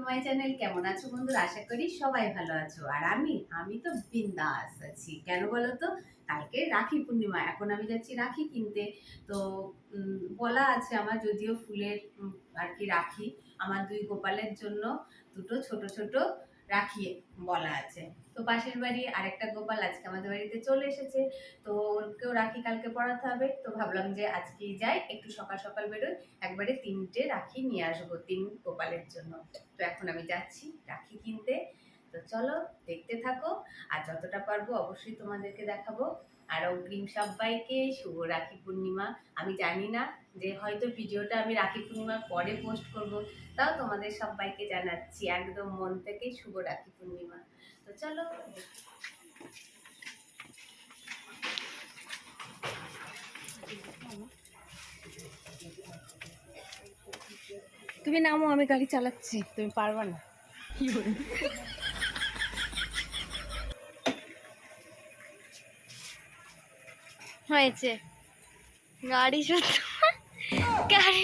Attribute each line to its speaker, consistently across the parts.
Speaker 1: To my channel, কেমন আছো বন্ধুরা? আশা করি সবাই ভালো আছো। আর আমি আমি তো বিন্দাস আছি। কেন বলো তো কালকে রাখি পূর্ণিমা, এখন আমি যাচ্ছি রাখি কিনতে। তো বলা আছে আমার যদিও ফুলের আর কি রাখি। আমার দুই গোপালের জন্য দুটো ছোট ছোট রাখি বলা আছে। তো পাশের বাড়ি আরেকটা গোপাল আজকে আমাদের বাড়িতে চলে এসেছে। তো ওকেও রাখি, কালকে পড়াতে হবে। তো ভাবলাম যে আজকেই যাই, একটু সকাল সকাল বেরোই, একবারে তিনটে রাখি নিয়ে আসব, তিন গোপালের জন্য। তো এখন আমি যাচ্ছি রাখি কিনতে। তো চলো, দেখতে থাকো। আর যতটা পারব অবশ্যই তোমাদেরকে দেখাবো। আর অগ্রিম সবাইকে শুভ রাখি পূর্ণিমা। আমি জানি না যে হয়তো ভিডিওটা আমি রাখি পূর্ণিমার পরে পোস্ট করব তাও তোমাদের সবাইকে জানাচ্ছি একদম মন থেকে শুভ রাখি পূর্ণিমা। তো চলো
Speaker 2: তুমি নামো আমি গাড়ি চালাচ্ছি তুমি পারবা না। হয়েছে। গাড়ি গাড়ি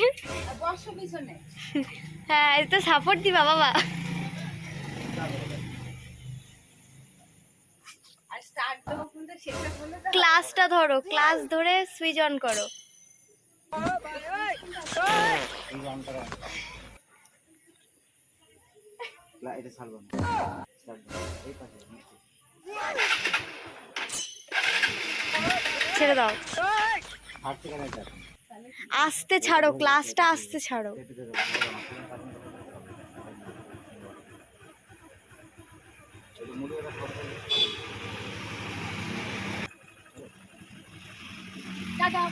Speaker 2: হ্যাঁ তো সাপোর্ট দিবা বাবা। ক্লাসটা ধরো ক্লাস ধরে সুইচ অন করো।
Speaker 3: এটা ছাড়বো না। এই পাশে।
Speaker 2: ছেড়ে দাও। আস্তে ছাড়ো ক্লাসটা আসতে ছাড়ো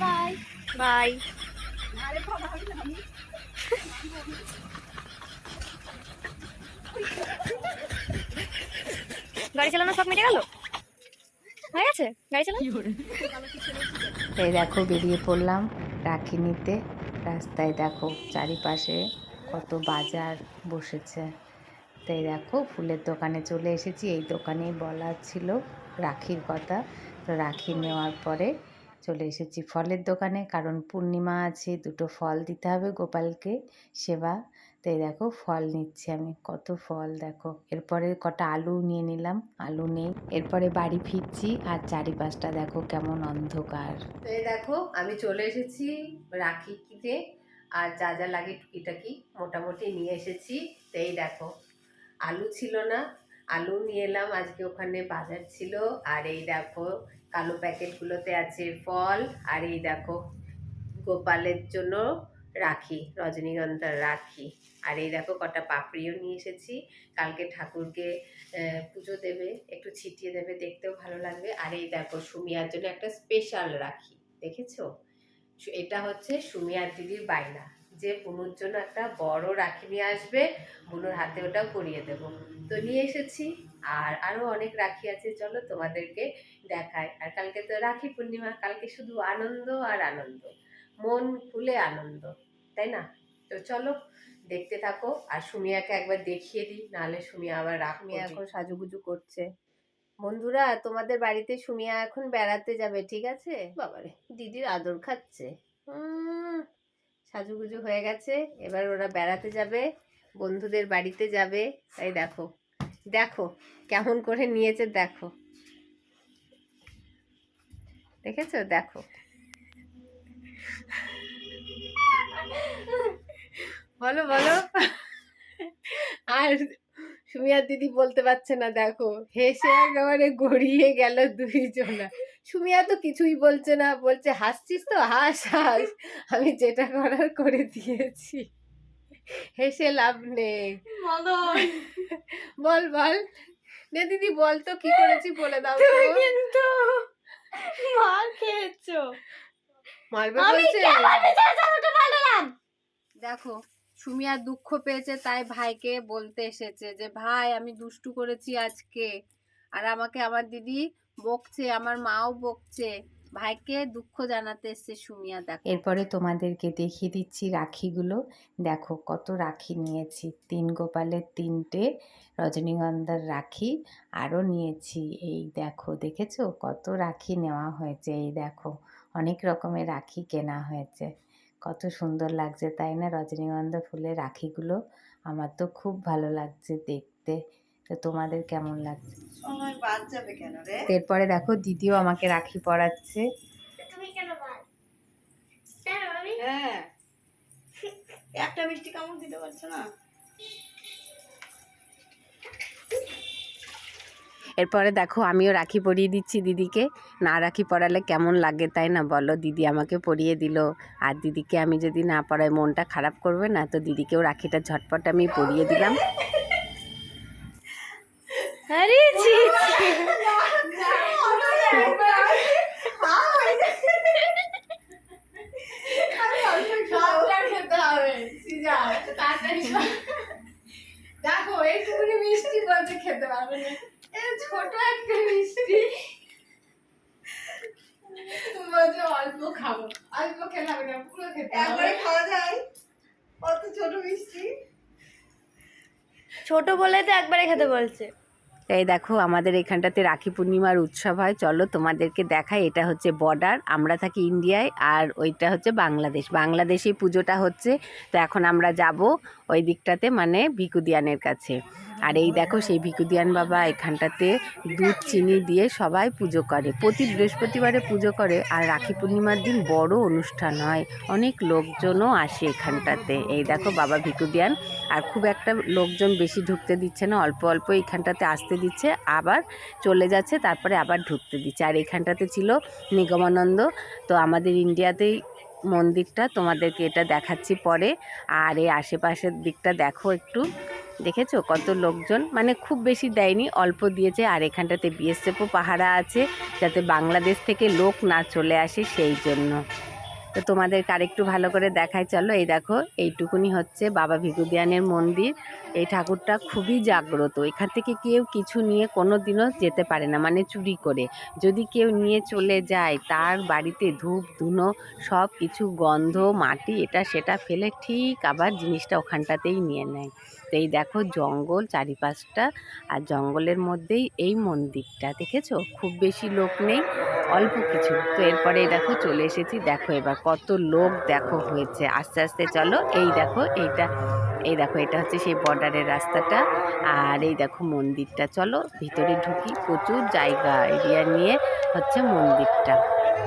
Speaker 1: বাই
Speaker 2: বাই। গাড়ি চালানো সব মিটে গেল হয়ে গেছে? গাড়ি চালানো
Speaker 4: এই দেখো বেরিয়ে পড়লাম রাখি নিতে রাস্তায় দেখো চারিপাশে কত বাজার বসেছে। তাই দেখো ফুলের দোকানে চলে এসেছি। এই দোকানেই বলা ছিল রাখির কথা। তো রাখি নেওয়ার পরে চলে এসেছি ফলের দোকানে। কারণ পূর্ণিমা আছে দুটো ফল দিতে হবে গোপালকে সেবা। তাই দেখো ফল নিচ্ছি আমি, কত ফল দেখো। এরপরে কটা আলু নিয়ে নিলাম, আলু নেই। এরপরে বাড়ি ফিরছি আর চারিপাশটা দেখো কেমন অন্ধকার।
Speaker 1: তো এই দেখো আমি চলে এসেছি রাখি কিনে আর যা যা লাগে টুকিটাকি মোটামুটি নিয়ে এসেছি। তো এই দেখো, আলু ছিল না, আলু নিয়ে এলাম, আজকে ওখানে বাজার ছিল। আর এই দেখো কালো প্যাকেটগুলোতে আছে ফল। আর এই দেখো গোপালের জন্য রাখি, রজনীগন্ধার রাখি। আর এই দেখো কটা পাপড়িও নিয়ে এসেছি। কালকে ঠাকুরকে পুজো দেবে, একটু ছিটিয়ে দেবে, দেখতেও ভালো লাগবে। আর এই দেখো সুমিয়ার জন্য একটা স্পেশাল রাখি, দেখেছ? এটা হচ্ছে সুমিয়ার দিদির বায়না। যে বুনুর জন্য একটা বড় রাখি নিয়ে আসবে, বুনুর হাতে ওটা পরিয়ে দেব। তো নিয়ে এসেছি, আর আরও অনেক রাখি আছে, চলো তোমাদেরকে দেখায় আর কালকে তো রাখি পূর্ণিমা, কালকে শুধু আনন্দ আর আনন্দ। মন খুলে আনন্দ। তাই না? তো চলো দেখতে থাকো আর সুমিয়াকে একবার দেখিয়ে দিই নাহলে সুমিয়া আবার রাখ এখন সাজুগুজু করছে। বন্ধুরা তোমাদের বাড়িতে সুমিয়া এখন বেড়াতে যাবে ঠিক আছে? বাবারে। দিদির আদর খাচ্ছে। সাজুগুজু হয়ে গেছে এবার ওরা বেড়াতে যাবে বন্ধুদের বাড়িতে যাবে। তাই দেখো দেখো কেমন করে নিয়েছে দেখো। দেখেছ? দেখো। বলো বলো। আর সুমিয়ার দিদি বলতে পারছে না দেখো হেসে একেবারে গড়িয়ে গেল দুইজনা। সুমিয়া তো কিছুই বলছে না বলছে হাসছিস তো? হাস হাস। আমি যেটা করার করে দিয়েছি। হেসে লাভ নেই। বল বল। নে দিদি বল তো কি করেছি বলে দাও তো।
Speaker 2: কিন্তু মার খেয়েছো।
Speaker 1: মারবে বলছে। দেখো সুমিয়া দুঃখ পেয়েছে, তাই ভাইকে বলতে এসেছে যে, ভাই, আমি দুষ্টু করেছি আজকে। আর আমাকে আমার দিদি বকছে, আমার মাও বকছে। ভাইকে দুঃখ জানাতে এসছে সুমিয়া, দেখো।
Speaker 4: এরপরে তোমাদেরকে দেখিয়ে দিচ্ছি রাখিগুলো। দেখো, কত রাখি নিয়েছি। তিন গোপালের তিনটে, রজনীগন্ধার রাখি আরও নিয়েছি। এই দেখো, দেখেছ? কত রাখি নেওয়া হয়েছে, এই দেখো। অনেক রকমের রাখি কেনা হয়েছে। কত সুন্দর লাগছে তাই না? রজনীগন্ধা ফুলের রাখিগুলো আমার তো খুব ভালো লাগছে দেখতে। তো তোমাদের কেমন লাগছে?
Speaker 2: সময় বাদ যাবে কেন রে?
Speaker 4: এরপরে দেখো দিদিও আমাকে রাখি পরাচ্ছে।
Speaker 2: হ্যাঁ। একটা মিষ্টি কামড় দিতে পারছ না?
Speaker 1: এরপরে দেখো আমিও রাখি পরিয়ে দিচ্ছি দিদিকে না রাখি পরালে কেমন লাগে তাই না বলো দিদি আমাকে পরিয়ে দিল আর দিদিকে আমি যদি না পড়াই মনটা খারাপ করবে না তো দিদিকেও রাখিটা ঝটপট আমি পরিয়ে দিলাম
Speaker 2: আরে ছি
Speaker 1: দেখো এইটুকুনি মিষ্টি বলতে খেতে পারবে না ছোট একটা মিষ্টি বলছে অল্প খাব অল্প খেলে হবে না পুরো খেতে
Speaker 2: একবারে খাওয়া যায় অত ছোট মিষ্টি ছোট বলে তো একবারে খেতে বলছে।
Speaker 1: তাই দেখো, আমাদের এখানটাতে রাখি পূর্ণিমার উৎসব হয়। চলো তোমাদেরকে দেখাই, এটা হচ্ছে বর্ডার আমরা থাকি ইন্ডিয়ায় আর ওইটা হচ্ছে বাংলাদেশ। বাংলাদেশে পুজোটা হচ্ছে, তো এখন আমরা যাব ওই দিকটাতে মানে ভিকুদিয়ানের কাছে। আর এই দেখো সেই ভিকুদিয়ান বাবা এখানটাতে দুধ, চিনি দিয়ে সবাই পুজো করে। প্রতি বৃহস্পতিবারে পুজো করে আর রাখি পূর্ণিমার দিন বড় অনুষ্ঠান হয়। অনেক লোকজনও আসে এখানটাতে। এই দেখো বাবা ভিকুদিয়ান আর খুব একটা লোকজন বেশি ঢুকতে দিচ্ছে না, অল্প অল্প এখানটাতে আসতে দিচ্ছে, আবার চলে যাচ্ছে, তারপরে আবার ঢুকতে দিচ্ছে। আর এখানটাতে ছিল নিগমানন্দ। তো আমাদের ইন্ডিয়াতেই মন্দিরটা, তোমাদেরকে এটা দেখাচ্ছি পরে। আর এই আশেপাশের দিকটা দেখো একটু। দেখেছ? কত লোকজন। মানে খুব বেশি দেয়নি, অল্প দিয়েছে। আর এখানটাতে বিএসএফও পাহারা আছে, যাতে বাংলাদেশ থেকে লোক না চলে আসে সেই জন্য। তো তোমাদেরকে আরেকটু ভালো করে দেখাই। চলো, এই দেখো, এইটুকুনি হচ্ছে বাবা ভিগুদিয়ানের মন্দির। এই ঠাকুরটা খুবই জাগ্রত। এখান থেকে কেউ কিছু নিয়ে কোনো দিনও যেতে পারে না মানে চুরি করে। যদি কেউ নিয়ে চলে যায়, তার বাড়িতে ধূপ, ধুনো সব কিছু গন্ধ, মাটি, এটা, সেটা ফেলে ঠিক আবার জিনিসটা ওখানটাতেই নিয়ে নেয়। এই দেখো জঙ্গল চারিপাশটা আর জঙ্গলের মধ্যেই এই মন্দিরটা, দেখেছ? খুব বেশি লোক নেই, অল্প কিছু। তো এরপরে দেখো চলে এসেছি, দেখো এবার কত লোক দেখো হয়েছে। আস্তে আস্তে চলো, এই দেখো এইটা, এই দেখো এটা হচ্ছে সেই বর্ডারের রাস্তাটা। আর এই দেখো মন্দিরটা, চলো ভিতরে ঢুকি, প্রচুর জায়গা এরিয়া নিয়ে হচ্ছে মন্দিরটা।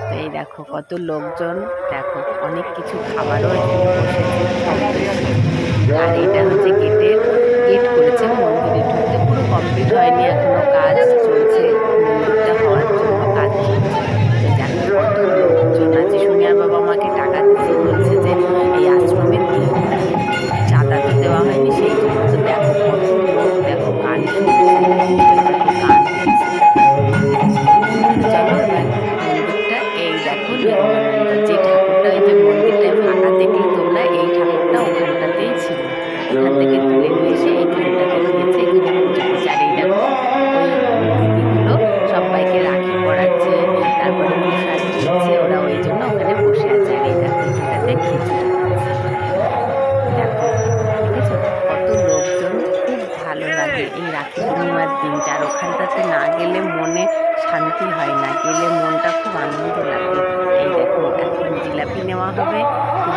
Speaker 1: তো এই দেখো কত লোকজন, দেখো অনেক কিছু খাবারও আর এটা হচ্ছে গেট করেছে মন্দিরে ঢুকতে পুরো কমপ্লিট হয়নি, এখনও কাজ চলছে মন্দিরটা হওয়ার জন্য কাজ চলছে। জানি কত লোকজন আছে শুনিয়া বাবা দেখো। কত লোকজন, খুব ভালো লাগে এই রাখি পূর্ণিমার দিনটা। আর ওখানটাতে না গেলে মনে শান্তি হয় না, গেলে মনটা খুব আনন্দ লাগে। এই দেখো, এখন জিলাপি নেওয়া হবে,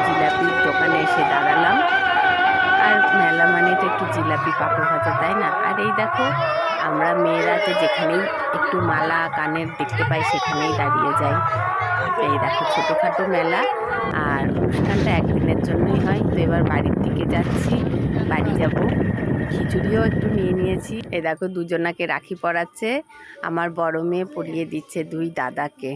Speaker 1: জিলাপির দোকানে এসে দাঁড়ালাম। আর মেলা মানে তো একটু জিলাপি পাপড় ভাজা, তাই না? আর এই দেখো, আমরা মেয়েরা তো যেখানেই একটু মালা কানের দেখতে পাই, সেখানেই দাঁড়িয়ে যাই। এই দেখো ছোটোখাটো মেলা আর অনুষ্ঠানটা একদিনের জন্যই হয়। তো এবার বাড়ির দিকে যাচ্ছি, বাড়ি যাব। খিচুড়িও একটু নিয়ে নিয়েছি। এ দেখো দুজনাকে রাখি পরাচ্ছে। আমার বড় মেয়ে পরিয়ে দিচ্ছে দুই দাদাকে।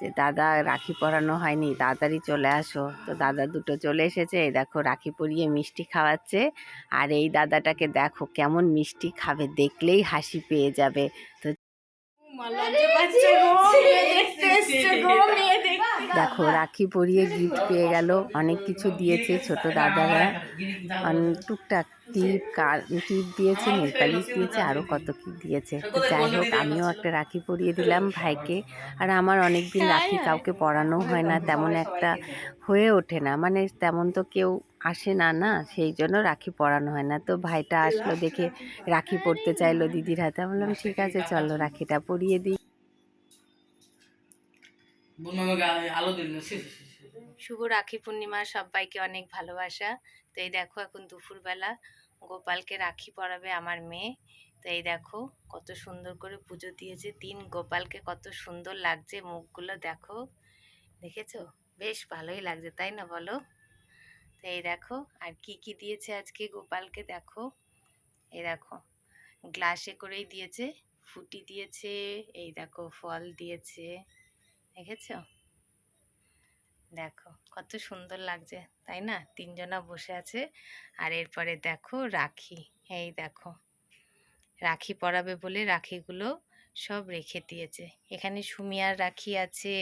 Speaker 1: যে দাদা রাখি পরানো হয়নি, তাড়াতাড়ি চলে আসো। তো দাদা দুটো চলে এসেছে এই দেখো রাখি পরিয়ে মিষ্টি খাওয়াচ্ছে। আর এই দাদাটাকে দেখো কেমন মিষ্টি খাবে, দেখলেই হাসি পেয়ে যাবে। তো দেখো রাখি পরিয়ে গিফট পেয়ে গেল অনেক কিছু দিয়েছে ছোট দাদারা। অন- টুকটাক টিপ কার টিপ দিয়েছে নেল পালিশ দিয়েছে আরও কত কি দিয়েছে। যাই হোক আমিও একটা রাখি পরিয়ে দিলাম ভাইকে। আর আমার অনেক দিন রাখি কাউকে পরানো হয় না তেমন একটা হয়ে ওঠে না। মানে তেমন তো কেউ আসে না না? সেই জন্য রাখি পরানো হয় না। তো ভাইটা আসলো দেখে রাখি পরতে চাইলো দিদির হাতে। আমি বললাম ঠিক আছে চলো রাখিটা পরিয়ে দিই।
Speaker 4: শুভ রাখি পূর্ণিমা সবাইকে অনেক ভালোবাসা। তো এই দেখো এখন দুপুরবেলা গোপালকে রাখি পরাবে আমার মেয়ে। তো এই দেখো কত সুন্দর করে পুজো দিয়েছে তিন। গোপালকে কত সুন্দর লাগছে মুখগুলো দেখো। দেখেছ? বেশ ভালোই লাগছে তাই না বলো? তো এই দেখো, আর কি কি দিয়েছে আজকে গোপালকে দেখো। এই দেখো গ্লাসে করেই দিয়েছে, ফুটি দিয়েছে, এই দেখো, ফল দিয়েছে, দেখেছ? দেখো, কত সুন্দর লাগছে, তাই না? তিনজনা বসে আছে, আর এরপরে দেখো রাখি, এই দেখো। রাখি পরাবে বলে রাখিগুলো সব রেখে দিয়েছে। এখানে সুমিয়ার রাখি আছে,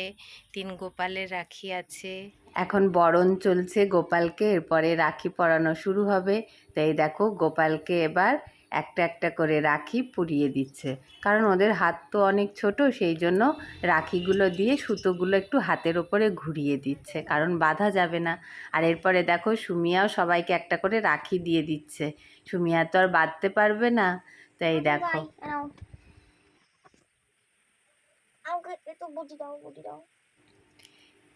Speaker 4: তিন গোপালের রাখি আছে। এখন বরণ চলছে গোপালকে, এরপরে রাখি পরানো শুরু হবে। তাই দেখো, গোপালকে এবার একটা একটা করে রাখি পুড়িয়ে দিচ্ছে। কারণ ওদের হাত তো অনেক ছোট, সেই জন্য রাখিগুলো দিয়ে সুতোগুলো একটু হাতের ওপরে ঘুরিয়ে দিচ্ছে, কারণ বাঁধা যাবে না। আর এরপরে দেখো, সুমিয়াও সবাইকে একটা করে রাখি দিয়ে দিচ্ছে। সুমিয়া তো আর বাঁধতে পারবে না। তাই দেখো।
Speaker 2: দাও দাও।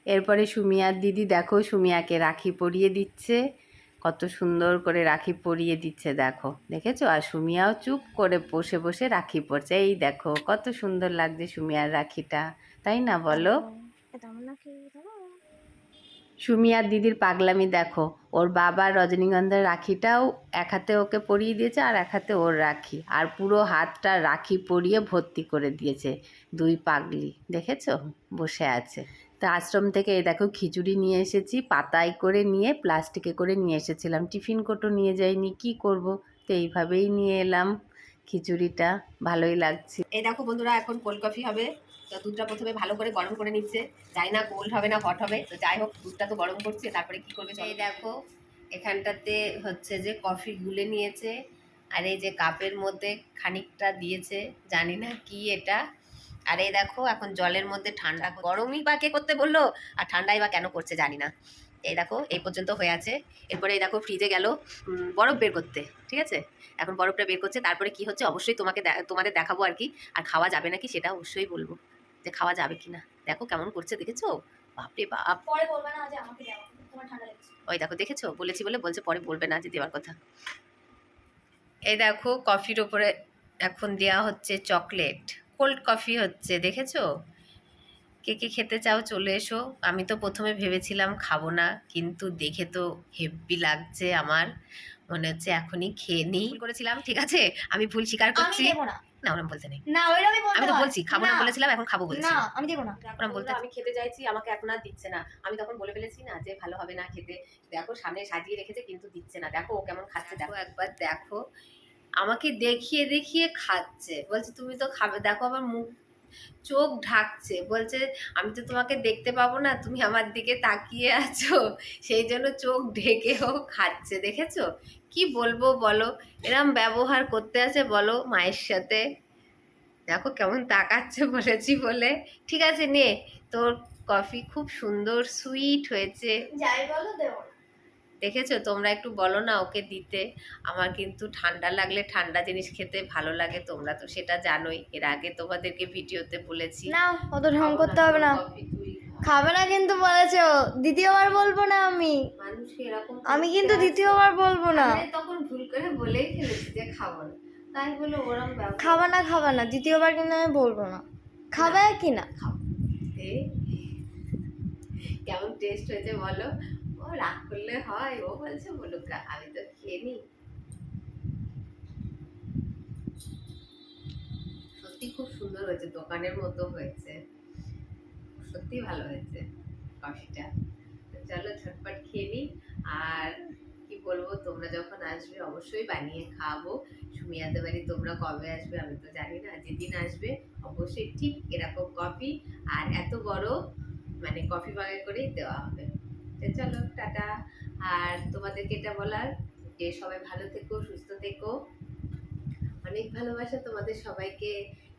Speaker 4: এরপরে সুমিয়ার দিদি, দেখো সুমিয়াকে রাখি পরিয়ে দিচ্ছে। কত সুন্দর করে রাখি পরিয়ে দিচ্ছে, দেখো। দেখেছ? আর সুমিয়াও চুপ করে বসে বসে রাখি পরছে। এই দেখো, কত সুন্দর লাগছে সুমিয়ার রাখিটা। তাই না বলো? সুমিয়ার দিদির পাগলামি দেখো। ওর বাবা রজনীগন্ধার রাখিটাও এক হাতে ওকে পরিয়ে দিয়েছে আর এক হাতে ওর রাখি। আর পুরো হাতটা রাখি পরিয়ে ভর্তি করে দিয়েছে। দুই পাগলি। দেখেছ? বসে আছে। তো আশ্রম থেকে এই দেখো খিচুড়ি নিয়ে এসেছি পাতায় করে নিয়ে প্লাস্টিকে করে নিয়ে এসেছিলাম। টিফিন কোটো নিয়ে যাইনি কি করব? তো এইভাবেই নিয়ে এলাম খিচুড়িটা ভালোই লাগছে।
Speaker 1: এই দেখো বন্ধুরা এখন কোল্ড কফি হবে। তো দুধটা প্রথমে ভালো করে গরম করে নিচ্ছে। যাই না কোল্ড হবে না হট হবে তো যাই হোক দুধটা তো গরম করছে তারপরে কি করবে এই দেখো এখানটাতে হচ্ছে যে কফি গুলে নিয়েছে আর এই যে কাপের মধ্যে খানিকটা দিয়েছে জানি না কি এটা। আর এই দেখো এখন জলের মধ্যে ঠান্ডা গরমই বা কে করতে বলল? আর ঠান্ডাই বা কেন করছে জানি না। এই দেখো এই পর্যন্ত হয়ে আছে। এরপরে এই দেখো ফ্রিজে গেল বরফ বের করতে ঠিক আছে? এখন বরফটা বের করছে তারপরে কি হচ্ছে? অবশ্যই তোমাকে তোমাদের দেখাবো আর কি। আর খাওয়া যাবে নাকি সেটা অবশ্যই বলব যে খাওয়া যাবে কি না দেখো কেমন করছে দেখেছ? বাপরে বাপ।
Speaker 2: পরে বলবে না যে আমাকে দাও তোমার ঠান্ডা লাগছে।
Speaker 1: ওই দেখো দেখেছ? বলেছি বলে বলছে পরে বলবে না যে দেওয়ার কথা। এই দেখো কফির ওপরে এখন দেওয়া হচ্ছে চকলেট কোল্ড কফি হচ্ছে দেখেছ? কে কে খেতে চাও চলে এসো। আমি তো প্রথমে ভেবেছিলাম খাব না কিন্তু দেখে তো হেভি লাগছে আমার। মনে হচ্ছে এখনই খেয়ে নিই। করেছিলাম। ঠিক আছে আমি ভুল স্বীকার করছি।
Speaker 2: না।
Speaker 1: না ওরম বলতে নেই।
Speaker 2: না বলতে
Speaker 1: আমি তো বলছি খাব না বলেছিলাম এখন খাব বলছি।
Speaker 2: না আমি দেবো না।
Speaker 1: ওরম বলতে আমি খেতে চাইছি আমাকে এখন আর দিচ্ছে না। আমি তখন বলে ফেলেছি না যে ভালো হবে না খেতে। দেখো সামনে সাজিয়ে রেখেছে কিন্তু দিচ্ছে না। দেখো ও কেমন খাচ্ছে দেখো। একবার দেখো। আমাকে দেখিয়ে দেখিয়ে খাচ্ছে। বলছে, তুমি তো খাবে। দেখো আমার মুখ, চোখ ঢাকছে। বলছে, আমি তো তোমাকে দেখতে পাবো না, তুমি আমার দিকে তাকিয়ে আছো। সেই জন্য চোখ ঢেকেও খাচ্ছে, দেখেছ? কি বলব বলো? এরম ব্যবহার করতে আছে বলো মায়ের সাথে। দেখো কেমন তাকাচ্ছে বলেছি বলে। ঠিক আছে, নে। তোর কফি খুব সুন্দর সুইট হয়েছে।
Speaker 2: যাই বলো দেবো।
Speaker 1: দেখেছ? তোমরা একটু বলো না ওকে দিতে। আমার কিন্তু ঠান্ডা লাগলে ঠান্ডা জিনিস খেতে ভালো লাগে তোমরা তো সেটা জানোই। এর আগে তোমাদেরকে ভিডিওতে বলেছি।
Speaker 2: না অত ঢং করতে হবে না। খাবে না কিন্তু বলেছ। দ্বিতীয়বার বলব না আমি।
Speaker 1: মানুষ এরকম
Speaker 2: আমি কিন্তু দ্বিতীয়বার বলব না।
Speaker 1: আমি তখন ভুল করে বলেই ফেলেছি যে খাব না। তাই বলে ওরম
Speaker 2: খাবা না খাবা না। দ্বিতীয়বার কিন্তু আমি বলব না। খাবে কি না?
Speaker 1: কেমন টেস্ট হয়েছে বলো? রাগ করলে হয়, ও বলছে বলুক আমি তো খেয়ে নি। সত্যি খুব সুন্দর হয়েছে, দোকানের মতো হয়েছে। সত্যি ভালো হয়েছে কফিটা। চলো, ঝটপট খেয়ে নি। আর কি বলব, তোমরা যখন আসবে, অবশ্যই বানিয়ে খাওয়াবো সুমিয়াদের বাড়ি তোমরা কবে আসবে, আমি তো জানি না। যেদিন আসবে, অবশ্যই ঠিক এরকম কফি। আর এত বড় মানে কফি বাগে করেই দেওয়া হবে। চলো, টাটা। আর তোমাদেরকে এটা বলার যে সবাই ভালো থেকো, সুস্থ থেকো। অনেক ভালোবাসা তোমাদের সবাইকে।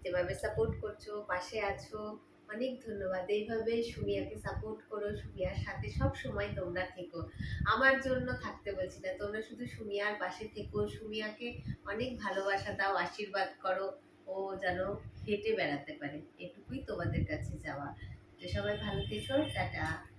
Speaker 1: যেভাবে সাপোর্ট করছ, পাশে আছো, অনেক ধন্যবাদ। এইভাবে সুমিয়াকে সাপোর্ট করো, সুমিয়ার সাথে সব সময় তোমরা থেকো। আমার জন্য থাকতে বলছি না, তোমরা শুধু সুমিয়ার পাশে থেকো। সুমিয়াকে অনেক ভালোবাসা দাও, আশীর্বাদ করো। ও যেন হেঁটে বেড়াতে পারে। এটুকুই তোমাদের কাছে যাওয়া তো সবাই ভালো থেকো, টাটা।